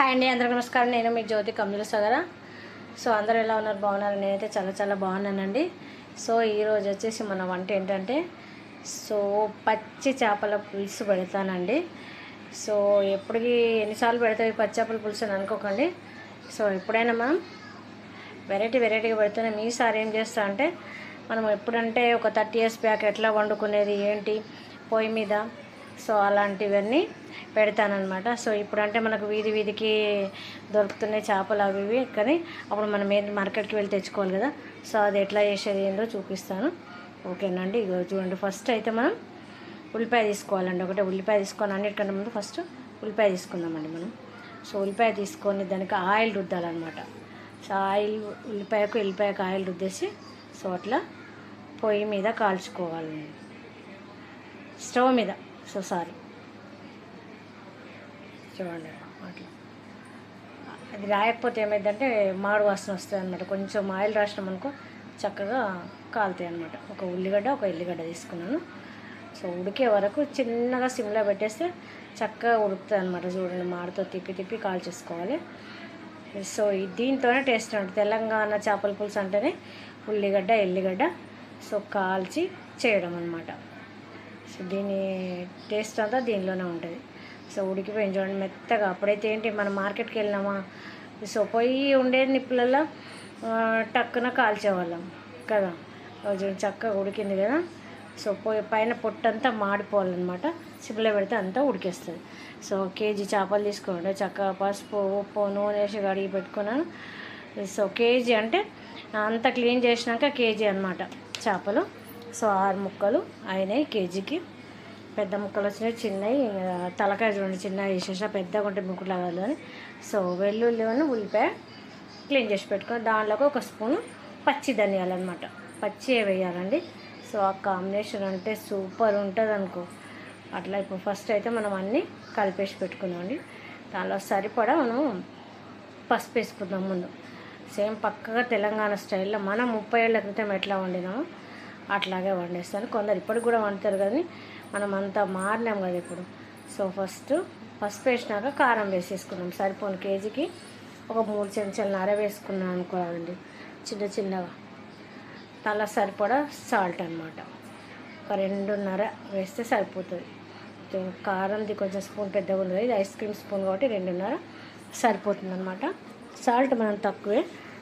Hi అండి అందరికీ నమస్కారం. నేను మీ జ్యోతి కమ్యూల సగర. సో అందరూ ఎలా ఉన్నారు? బాగున్నారు? నేనైతే చాలా చాలా బాగున్నానండి. సో ఈరోజు వచ్చేసి మన వంట ఏంటంటే సో పచ్చి చేపల పులుసు పెడతానండి. సో ఎప్పటికీ ఎన్నిసార్లు పెడతాయి పచ్చి చేపల పులుసు అని అనుకోకండి. సో ఎప్పుడైనా మనం వెరైటీ వెరైటీగా పెడుతున్నాం ఈసారి ఏం చేస్తా అంటే మనం ఎప్పుడంటే ఒక థర్టీ ఇయర్స్ బ్యాక్ ఎట్లా వండుకునేది ఏంటి పొయ్యి మీద సో అలాంటివన్నీ పెడతానమాట సో ఇప్పుడంటే మనకు వీధి వీధికి దొరుకుతున్నాయి చేపలు అవి ఇవి కానీ అప్పుడు మనం ఏం మార్కెట్కి వెళ్ళి తెచ్చుకోవాలి కదా. సో అది ఎట్లా చేసేది ఏందో చూపిస్తాను. ఓకేనండి ఇగో చూడండి. ఫస్ట్ అయితే మనం ఉల్లిపాయ తీసుకోవాలండి. ఒకటే ఉల్లిపాయ తీసుకొని అన్నిటికంటే ముందు ఫస్ట్ ఉల్లిపాయ తీసుకుందామండి మనం. సో ఉల్లిపాయ తీసుకొని దానికి ఆయిల్ రుద్దాలన్నమాట. సో ఆయిల్ ఉల్లిపాయకు ఉల్లిపాయకు ఆయిల్ రుద్దేసి సో అట్లా పొయ్యి మీద కాల్చుకోవాలి స్టవ్ మీద సో సారీ చూడండి అట్లా అది రాయకపోతే ఏమైందంటే మాడు వాసన వస్తుంది అనమాట కొంచెం ఆయిల్ రాసినాం అనుకో చక్కగా కాలుతాయి అనమాట ఒక ఉల్లిగడ్డ ఒక ఎల్లిగడ్డ తీసుకున్నాను. సో ఉడికే వరకు చిన్నగా సిమ్లో పెట్టేస్తే చక్కగా ఉడుకుతుంది అనమాట చూడండి మాడితో తిప్పి తిప్పి కాల్చేసుకోవాలి. సో దీంతోనే టేస్ట్ ఉంటుంది తెలంగాణ చేపల పులుసు అంటేనే ఉల్లిగడ్డ ఎల్లిగడ్డ. సో కాల్చి చేయడం అనమాట సో దీని టేస్ట్ అంతా దీనిలోనే ఉంటుంది. సో ఉడికిపోయింది చూడండి మెత్తగా అప్పుడైతే ఏంటి మనం మార్కెట్కి వెళ్ళినామా? సో పొయ్యి ఉండేది నిప్పులలో టక్కున కాల్చేవాళ్ళం కదా. చక్కగా ఉడికింది కదా. సో పోయి పైన పొట్టంతా మాడిపోవాలన్నమాట. సిబ్బలో పెడితే అంతా ఉడికేస్తుంది. సో కేజీ చేపలు తీసుకోండి. చక్కగా పసుపు ఉప్పు నూనె వేసి కడిగి పెట్టుకున్నాను. సో కేజీ అంటే అంత క్లీన్ చేసినాక కేజీ అనమాట చేపలు. సో ఆరు ముక్కలు అయినాయి కేజీకి. పెద్ద ముక్కలు వచ్చినాయి చిన్నవి తలకాయ చూడండి చిన్న వేసేసిన పెద్దగా ఉంటే ముక్కలు కాదు అని. సో వెల్లుల్లి ఉల్లిపాయ క్లీన్ చేసి పెట్టుకొని దాంట్లోకి ఒక స్పూను పచ్చి ధనియాలు అనమాట పచ్చి వేయాలండి. సో ఆ కాంబినేషన్ అంటే సూపర్ ఉంటుంది అనుకో. అట్లా ఇప్పుడు ఫస్ట్ అయితే మనం అన్నీ కలిపేసి పెట్టుకున్నామండి దానిలో సరిపడా మనం పసుపు వేసుకుందాం ముందు. సేమ్ పక్కగా తెలంగాణ స్టైల్లో మనం ముప్పై ఏళ్ళ క్రితం ఎట్లా వండినామో అట్లాగే వండేస్తాను కొందరు ఇప్పటికి కూడా వండుతారు కానీ మనం అంతా మారినాం కదా ఇప్పుడు. సో ఫస్ట్ పసుపు వేసినాక కారం వేసేసుకున్నాం. సరిపోను కేజీకి ఒక మూడు చెంచాలు నర వేసుకున్నాం అనుకోవాలండి. చిన్న చిన్నగా. తల సరిపడా సాల్ట్ అనమాట ఒక రెండున్నర వేస్తే సరిపోతుంది. కారంది కొంచెం స్పూన్ పెద్దగా ఉంది ఇది ఐస్ క్రీమ్ స్పూన్ కాబట్టి రెండున్నర సరిపోతుంది అనమాట సాల్ట్ మనం తక్కువే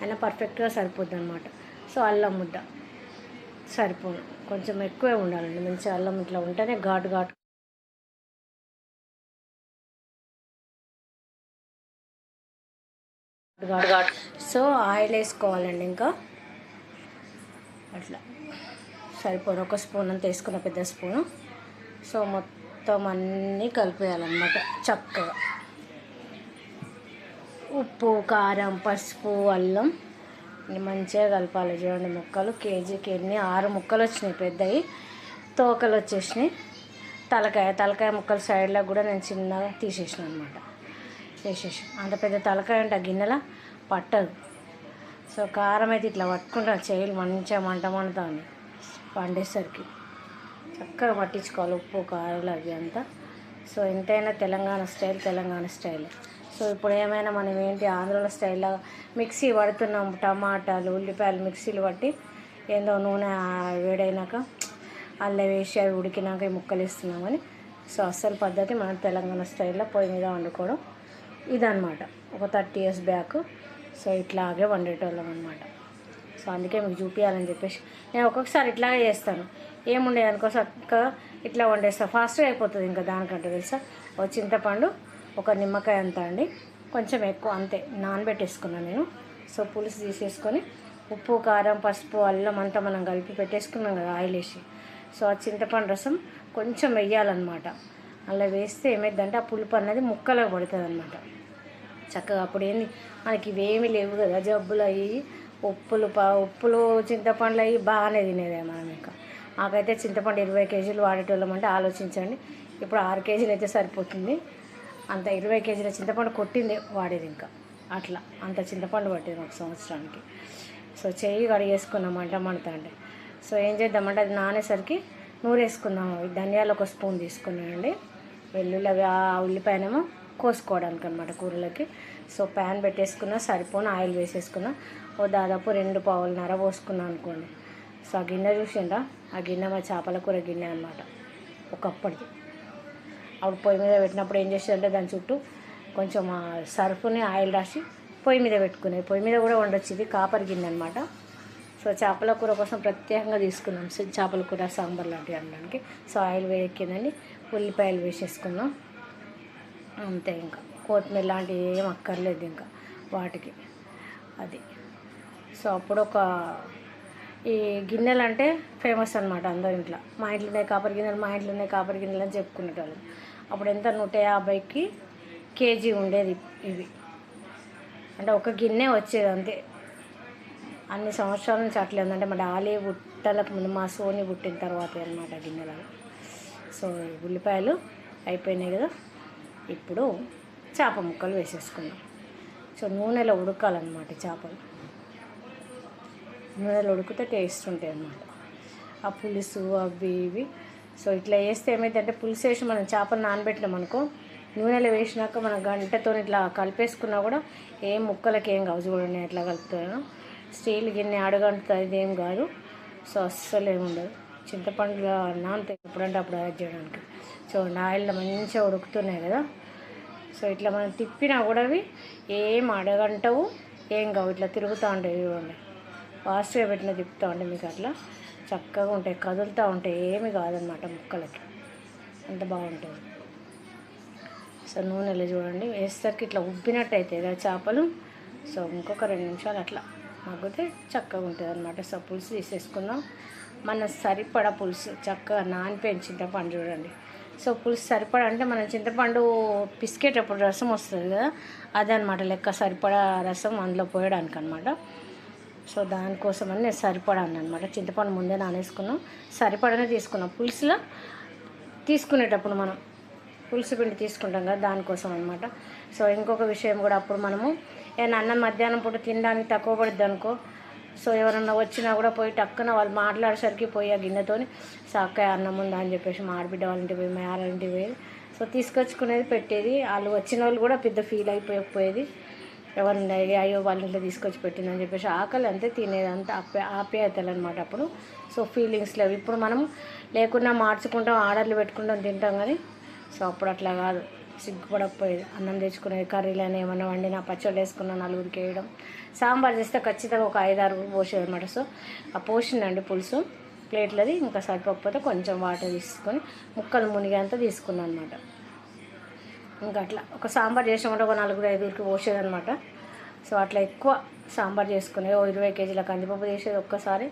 అయినా పర్ఫెక్ట్గా సరిపోద్ది అనమాట సో అల్లం ముద్ద. సరిపోను కొంచెం ఎక్కువే ఉండాలండి. మంచి అల్లం ఇట్లా ఉంటేనే ఘాటు ఘాటు సో ఆయిల్ వేసుకోవాలండి ఇంకా. అట్లా. సరిపోను ఒక స్పూన్ అంత వేసుకున్న పెద్ద స్పూను. సో మొత్తం అన్నీ కలిపేయాలన్నమాట చక్కగా. ఉప్పు కారం పసుపు అల్లం. మంచిగా కలపాలి. చూడండి ముక్కలు. కేజీకి ఎన్ని ఆరు ముక్కలు వచ్చినాయి. పెద్దవి తోకలు వచ్చేసినాయి. తలకాయ తలకాయ ముక్కలు సైడ్లో కూడా నేను చిన్నగా తీసేసిన అనమాట చేసేసి అంత పెద్ద తలకాయ ఉంటే ఆ గిన్నెల పట్టదు. సో కారం అయితే ఇట్లా పట్టుకుంటా చేయలు మంచిగా మంట మండుతుంది వండేసరికి చక్కగా పట్టించుకోవాలి ఉప్పు కారాలు అవి అంతా. సో ఎంతైనా Telangana style Telangana style. So ఇప్పుడు ఏమైనా మనం ఏంటి ఆంధ్రాలో స్టైల్లో మిక్సీ పడుతున్నాం టమాటాలు ఉల్లిపాయలు మిక్సీలు పట్టి ఏందో నూనె వేడైనాక అల్లం వేసి అవి ఉడికినాక ముక్కలు ఇస్తున్నామని సో అస్సలు పద్ధతి మన తెలంగాణ స్టైల్లో పొయ్యి మీద వండుకోవడం ఇదనమాట ఒక థర్టీ ఇయర్స్ బ్యాక్ సో ఇట్లాగే వండేటోళ్ళం అనమాట సో అందుకే మీకు చూపించాలని చెప్పేసి నేను ఒక్కొక్కసారి ఇట్లాగే చేస్తాను. ఏముండేది అనుకో చక్కగా ఇట్లా వండేస్తాను ఫాస్ట్గా అయిపోతుంది ఇంకా దానికంటే తెలుసా? ఓ చింతపండు ఒక నిమ్మకాయ అంత అండి. కొంచెం ఎక్కువ అంతే నానబెట్టేసుకున్నాను నేను. సో పులుసు తీసేసుకొని ఉప్పు కారం పసుపు అల్లం అంతా మనం కలిపి పెట్టేసుకున్నాం కదా ఆయిల్ వేసి. సో ఆ చింతపండు రసం కొంచెం వెయ్యాలన్నమాట అలా వేస్తే ఏమైందంటే ఆ పులుపు అన్నది ముక్కలో పడుతుంది అనమాట చక్కగా అప్పుడు ఏంది? మనకి ఇవేమీ లేవు కదా జబ్బులు అయ్యి ఉప్పులు ప ఉప్పులు చింతపండ్లు అయ్యి బాగానే తినేదే మనం ఇంకా. మాకైతే చింతపండు ఇరవై కేజీలు వాడేటోళ్ళం అంటే ఆలోచించండి. ఇప్పుడు ఆరు కేజీలు అయితే సరిపోతుంది. అంత ఇరవై కేజీల చింతపండు కొట్టింది వాడేది ఇంకా. అట్లా అంత చింతపండు పట్టింది ఒక సంవత్సరానికి. సో చెయ్యి కడిగేసుకున్నామంట మంట సో ఏం చేద్దామంటే అది నానేసరికి నూరేసుకుందాం. అవి ధనియాలు ఒక స్పూన్ తీసుకున్నానండి. వెల్లుల్లి అవి ఆ ఉల్లిపాయనేమో కోసుకోవడానికి అనమాట కూరలకి. సో ప్యాన్ పెట్టేసుకున్నా సరిపోని ఆయిల్ వేసేసుకున్నా. ఓ దాదాపు రెండు పావులన్నర పోసుకున్నాను అనుకోండి. సో ఆ గిన్నె చూసిండ్రా? ఆ గిన్నె మా చేపల కూర గిన్నె అనమాట ఒకప్పటిది. అప్పుడు పొయ్యి మీద పెట్టినప్పుడు ఏం చేసేదంటే దాని చుట్టూ కొంచెం సర్ఫ్ని సర్ఫుని ఆయిల్ రాసి పొయ్యి మీద పెట్టుకునేది పొయ్యి మీద కూడా వండొచ్చు ఇది కాపర్ గిన్నె అనమాట సో చేపల కూర కోసం ప్రత్యేకంగా తీసుకున్నాం. చేపల కూర సాంబార్ లాంటివి అనడానికి. సో ఆయిల్ వేయెక్కిందండి ఉల్లిపాయలు వేసేసుకున్నాం. అంతే ఇంకా. కొత్తిమీర లాంటివి ఏం అక్కర్లేదు ఇంకా వాటికి. అది. సో అప్పుడు ఒక ఈ గిన్నెలు అంటే ఫేమస్ అనమాట అందరి ఇంట్లో. మా ఇంట్లో ఉన్నాయి కాపర్ గిన్నెలు మా ఇంట్లో ఉన్నాయి కాపరి గిన్నెలు అని చెప్పుకునేటోళ్ళు. అప్పుడు ఎంత నూట యాభైకి కేజీ ఉండేది ఇవి. అంటే ఒక గిన్నె వచ్చేది అంతే. అన్ని సంవత్సరాల నుంచి అట్లే ఉందంటే మా డాలీ బుట్టలకు ముందు మా సోని పుట్టిన తర్వాత అనమాట గిన్నెలలో సో ఉల్లిపాయలు అయిపోయినాయి కదా. ఇప్పుడు చేప ముక్కలు వేసేసుకున్నాం సో నూనెలో ఉడకాలన్నమాట చేపలు. నూనెలో ఉడికితే టేస్ట్ ఉంటాయి అన్నమాట. ఆ పులుసు అవి ఇవి సో ఇట్లా వేస్తే ఏమైందంటే పులుసు వేసి మనం చేపలు నానబెట్టినాం అనుకో నూనెలో వేసినాక మనం గంటతో ఇట్లా కలిపేసుకున్నా కూడా ఏం ముక్కలకి ఏం కావు. చూడండి నేను ఎట్లా కలుపుతాను. స్టీల్ గిన్నె అడగంటుంది ఇది ఏం కాదు. సో అస్సలు ఏముండదు చింతపండులో నానతాయి ఎప్పుడంటే అప్పుడు యాడ్ చేయడానికి. సో ఆయిల్లో మంచిగా ఉడుకుతున్నాయి కదా. సో ఇట్లా మనం తిప్పినా కూడా అవి ఏం అడగంటవు ఏం కావు. ఇట్లా తిరుగుతూ ఉంటాయి చూడండి. ఫాస్ట్గా పెట్టిన తిప్పుతూ ఉంటాయి మీకు అట్లా. చక్కగా ఉంటాయి కదులుతూ ఉంటాయి. ఏమి కాదనమాట ముక్కలకి. అంత బాగుంటుంది. సో నూనెలో చూడండి వేసేసరికి ఇట్లా ఉబ్బినట్టు అవుతాయి కదా చేపలు. సో ఇంకొక రెండు నిమిషాలు అట్లా మగ్గితే చక్కగా ఉంటుంది అనమాట సో పులుసు తీసేసుకుందాం. మన సరిపడ పులుసు చక్కగా నానిపోయిన చింతపండు చూడండి. సో పులుసు సరిపడ అంటే మనం చింతపండు పిసికేటప్పుడు రసం వస్తుంది కదా అదనమాట లెక్క సరిపడా రసం అందులో పోయడానికి అనమాట సో దానికోసమని నేను సరిపడాను అనమాట చింతపండు ముందే నానేసుకున్నాం. సరిపడనే తీసుకున్నాం. పులుసులో తీసుకునేటప్పుడు మనం పులుసు పిండి తీసుకుంటాం కదా దానికోసం అనమాట సో ఇంకొక విషయం కూడా అప్పుడు మనము ఏమైనా అన్నం మధ్యాహ్నం పూట తినడానికి తక్కువ పడుద్ది అనుకో సో ఎవరన్నా వచ్చినా కూడా పోయి టక్కున వాళ్ళు మాట్లాడేసరికి పోయి ఆ గిన్నెతోని సాకాయ అన్నం ఉందా? అని చెప్పేసి మా ఆడబిడ్డ వాళ్ళ ఇంటికి పోయి మా యార ఇంటికి పోయి. సో తీసుకొచ్చుకునేది పెట్టేది. వాళ్ళు వచ్చిన వాళ్ళు కూడా పెద్ద ఫీల్ అయిపోయకపోయేది ఎవరిని అయ్యో వాళ్ళ ఇంట్లో తీసుకొచ్చి పెట్టిందని చెప్పేసి ఆకలి అంతే తినేదంతా ఆప్యా ఆప్యాయతలు అనమాట అప్పుడు. సో ఫీలింగ్స్ లేవు. ఇప్పుడు మనం లేకున్నా మార్చుకుంటాం ఆర్డర్లు పెట్టుకుంటాం తింటాం కానీ సో అప్పుడు అట్లా కాదు. సిగ్గుపడకపోయేది. అన్నం తెచ్చుకునేది కర్రీలని ఏమన్నా వండినా పచ్చళ్ళు వేసుకున్న నలుగురికి వేయడం. సాంబార్ చేస్తే ఖచ్చితంగా ఒక ఐదు ఆరు పోసేది అనమాట సో ఆ పోసిందండి పులుసు. ప్లేట్లది ఇంకా సరిపోకపోతే కొంచెం వాటర్ తీసుకొని ముక్కలు మునిగేంత తీసుకున్నాను అనమాట ఇంకా అట్లా ఒక సాంబార్ చేసినామంటే ఒక నలుగురు ఐదుగురికి పోసేదనమాట సో అట్లా ఎక్కువ సాంబార్ చేసుకునే ఓ ఇరవై కేజీల కందిపప్పు చేసేది ఒక్కసారి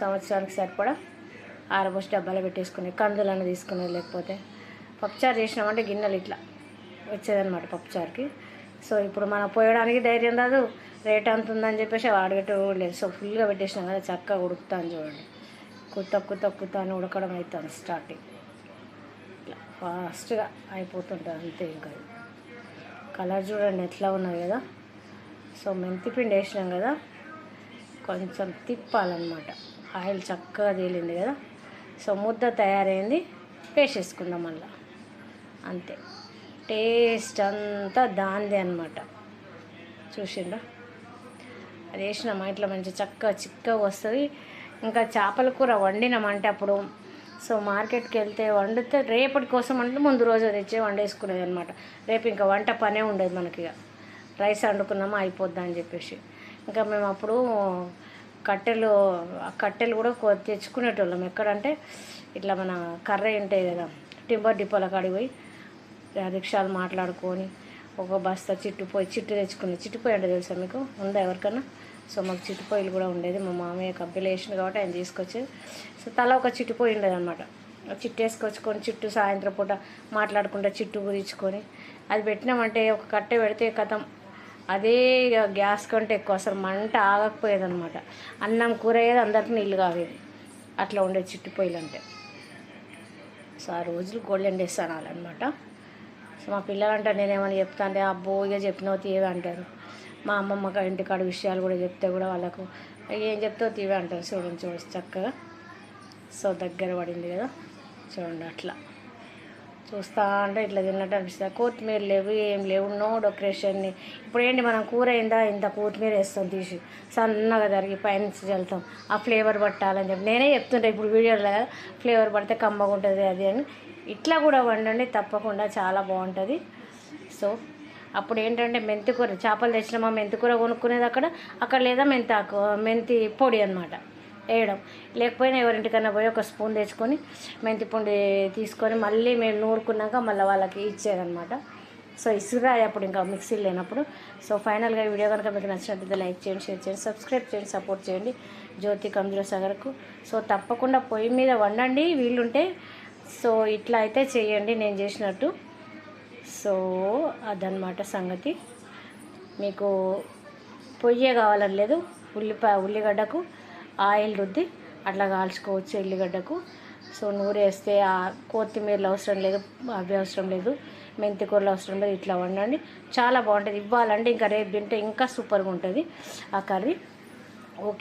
సంవత్సరానికి సరిపడా. ఆరబోసి డబ్బాలో పెట్టేసుకునే కందులను తీసుకునేది లేకపోతే. పప్పుచారు చేసినామంటే గిన్నెలు ఇట్లా వచ్చేదన్నమాట పప్పుచారుకి. సో ఇప్పుడు మనం పోయడానికి ధైర్యం రాదు రేట్ అంత ఉందని చెప్పేసి అడగటం లేదు. సో ఫుల్గా పెట్టేసినాం కదా చక్కగా ఉడుకుతాను చూడండి. కుత్త కుత్త కుత్త అని ఉడకడం అవుతాను స్టార్టింగ్. ఫాస్ట్గా అయిపోతుంటుంది అంతే ఇంకా. కలర్ చూడండి ఎట్లా ఉన్నది కదా. సో మెంతిపిండి వేసినాం కదా. కొంచెం తిప్పాలన్నమాట. ఆయిల్ చక్కగా తేలింది కదా. సో ముద్ద తయారైంది వేసేసుకుందాం మళ్ళీ. అంతే. టేస్ట్ అంతా దాందే అనమాట చూసిండ్రా? అది వేసినామా? ఇట్లా మంచి చక్కగా చిక్కగా వస్తుంది. ఇంకా చేపల కూర వండినామంటే అప్పుడు సో మార్కెట్కి వెళ్తే వండితే రేపటి కోసం అంటే ముందు రోజు తెచ్చి వండేసుకునేది అనమాట రేపు ఇంకా వంట పనే ఉండేది మనకి ఇక రైస్ వండుకున్నామా అయిపోద్దా అని చెప్పేసి. ఇంకా మేము అప్పుడు కట్టెలు ఆ కట్టెలు కూడా తెచ్చుకునేటోళ్ళం. ఎక్కడంటే ఇట్లా మన కర్ర ఉంటాయి కదా టింబర్ డిపోల కాడికి పోయి రిక్షాలు మాట్లాడుకొని ఒక బస్తా చిట్టుపోయి చిట్టు తెచ్చుకుని చిట్టుపోయి అంటే తెలుసా మీకు? ఉందా ఎవరికన్నా? సో మాకు చిట్టుపోయిలు కూడా ఉండేది. మా మామయ్య కంపెనీలు వేసింది కాబట్టి ఆయన తీసుకొచ్చేది సో తల ఒక చిట్టుపోయి ఉండేది అనమాట చిట్టు వేసుకొచ్చుకొని చిట్టు సాయంత్రం పూట మాట్లాడుకుంటా చిట్టు గురించుకొని అది పెట్టినామంటే ఒక కట్టె పెడితే కథం. అదే ఇక గ్యాస్ కంటే ఎక్కువ అసలు మంట ఆగకపోయేది అనమాట అన్నం కూర అయ్యేది అందరికి నీళ్ళు కావేది. అట్లా ఉండేది చిట్టు పొయ్యిలు అంటే. సో ఆ రోజులు గోల్డెన్ డేస్ అనాలన్నమాట. సో మా పిల్లలంటే నేనేమని చెప్తా అంటే అబ్బో ఇక చెప్పినవి తీవే అంటారు. మా అమ్మమ్మ ఇంటికాడ విషయాలు కూడా చెప్తే కూడా వాళ్ళకు ఏం చెప్తావు తీవే అంటారు. చూడండి చూడండి చక్కగా. సో దగ్గర పడింది కదా. చూడండి అట్లా. చూస్తా అంటే ఇట్లా తిన్నట్టు అనిపిస్తుంది. కొత్తిమీర లేవు ఏం లేవు. నో డెకరేషన్ని ఇప్పుడు ఏంటి మనం కూర అయిందా? ఇంత కొత్తిమీర వేస్తాం తీసి. సన్నగా తరిగి పైన వెళ్తాం ఆ ఫ్లేవర్ పట్టాలని చెప్పి. నేనే చెప్తుంటా ఇప్పుడు వీడియోలో ఫ్లేవర్ పడితే కమ్మగా ఉంటుంది అది అని. ఇట్లా కూడా వండండి తప్పకుండా చాలా బాగుంటుంది. సో అప్పుడు ఏంటంటే మెంతికూర చేపలు తెచ్చినామా మెంతికూర కొనుక్కునేది అక్కడ. అక్కడ లేదా మెంతి ఆకు మెంతి పొడి అనమాట వేయడం. లేకపోయినా ఎవరింటికన్నా పోయి ఒక స్పూన్ తెచ్చుకొని మెంతి పొడి తీసుకొని మళ్ళీ మేము నూరుకున్నాక మళ్ళీ వాళ్ళకి ఇచ్చేదనమాట సో ఇసురాయి అప్పుడు ఇంకా మిక్సీ లేనప్పుడు. సో ఫైనల్గా ఈ వీడియో కనుక మీకు నచ్చినట్లయితే లైక్ చేయండి షేర్ చేయండి సబ్స్క్రైబ్ చేయండి సపోర్ట్ చేయండి. జ్యోతి కంజుల సాగర్కు. సో తప్పకుండా పొయ్యి మీద వండండి వీలుంటే. సో ఇట్లా అయితే చేయండి నేను చేసినట్టు. సో అదనమాట సంగతి. మీకు పొయ్యే కావాలని లేదు. ఉల్లిపాయ ఉల్లిగడ్డకు ఆయిల్ రుద్ది అట్లా కాల్చుకోవచ్చు ఉల్లిగడ్డకు సో నూరు వేస్తే కొత్తిమీరలు అవసరం లేదు అవి అవసరం లేదు మెంతి కూరలు అవసరం లేదు ఇట్లా వండండి. చాలా బాగుంటుంది. ఇవ్వాలంటే ఇంకా రేపు తింటే ఇంకా సూపర్గా ఉంటుంది ఆ కర్రీ. ఓకే.